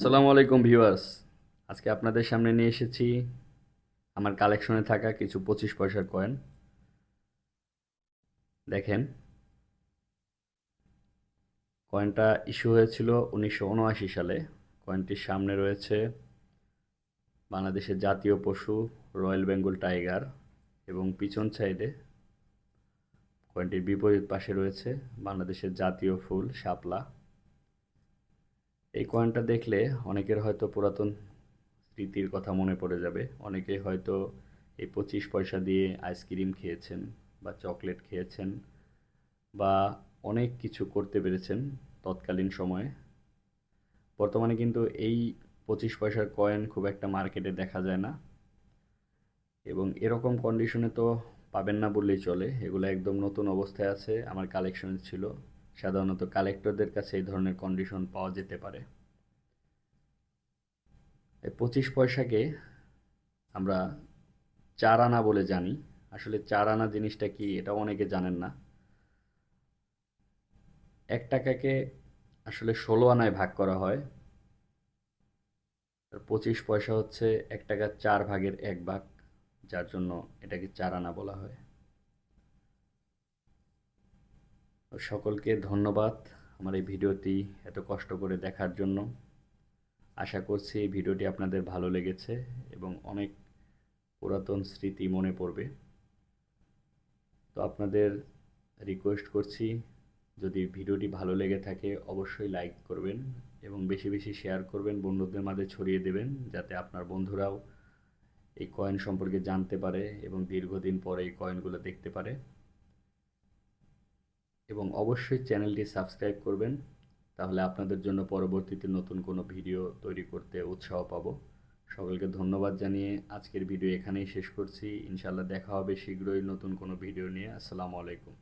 আসসালামু আলাইকুম ভিউয়ার্স। আজকে আপনাদের সামনে নিয়ে এসেছি আমার কালেকশনে থাকা কিছু পঁচিশ পয়সার কয়েন। দেখেন। কয়েনটা ইস্যু হয়েছিল উনিশশো উনআশি সালে। কয়েনটির সামনে রয়েছে বাংলাদেশের জাতীয় পশু রয়্যাল বেঙ্গল টাইগার এবং পিছন সাইডে কয়েনটির বিপরীত পাশে রয়েছে বাংলাদেশের জাতীয় ফুল শাপলা। এই কয়েনটা দেখলে অনেকের হয়তো পুরাতন স্মৃতির কথা মনে পড়ে যাবে। অনেকে হয়তো এই পঁচিশ পয়সা দিয়ে আইসক্রিম খেয়েছেন বা চকলেট খেয়েছেন বা অনেক কিছু করতে পেরেছেন তৎকালীন সময়ে। বর্তমানে কিন্তু এই পঁচিশ পয়সার কয়েন খুব একটা মার্কেটে দেখা যায় না। এবং এরকম কন্ডিশনে তো পাবেন না বললেই চলে। এগুলো একদম নতুন অবস্থায় আছে, আমার কালেকশনে ছিল। সাধারণত কালেক্টরদের কাছে এই ধরনের কন্ডিশন পাওয়া যেতে পারে। এই পঁচিশ পয়সাকে আমরা চার আনা বলে জানি। আসলে চার আনা জিনিসটা কি এটা অনেকে জানেন না। এক টাকাকে আসলে ষোলো আনায় ভাগ করা হয়। পঁচিশ পয়সা হচ্ছে এক টাকার চার ভাগের এক ভাগ, যার জন্য এটাকে চার আনা বলা হয়। সকলকে ধন্যবাদ আমার এই ভিডিওটি এত কষ্ট করে দেখার জন্য। আশা করছি এই ভিডিওটি আপনাদের ভালো লেগেছে এবং অনেক পুরাতন স্মৃতি মনে পড়বে। তো আপনাদের রিকোয়েস্ট করছি, যদি ভিডিওটি ভালো লেগে থাকে অবশ্যই লাইক করবেন এবং বেশি বেশি শেয়ার করবেন, বন্ধুদের মাঝে ছড়িয়ে দেবেন যাতে আপনার বন্ধুরাও এই কয়েন সম্পর্কে জানতে পারে এবং দীর্ঘদিন পরে এই কয়েনগুলো দেখতে পারে। এবং অবশ্যই চ্যানেলটি সাবস্ক্রাইব করবেন, তাহলে আপনাদের জন্য পরবর্তীতে নতুন কোনো ভিডিও তৈরি করতে উৎসাহ পাব। সকলকে ধন্যবাদ জানিয়ে আজকের ভিডিও এখানেই শেষ করছি। ইনশাল্লাহ দেখা হবে শীঘ্রই নতুন কোনো ভিডিও নিয়ে। আসসালামু আলাইকুম।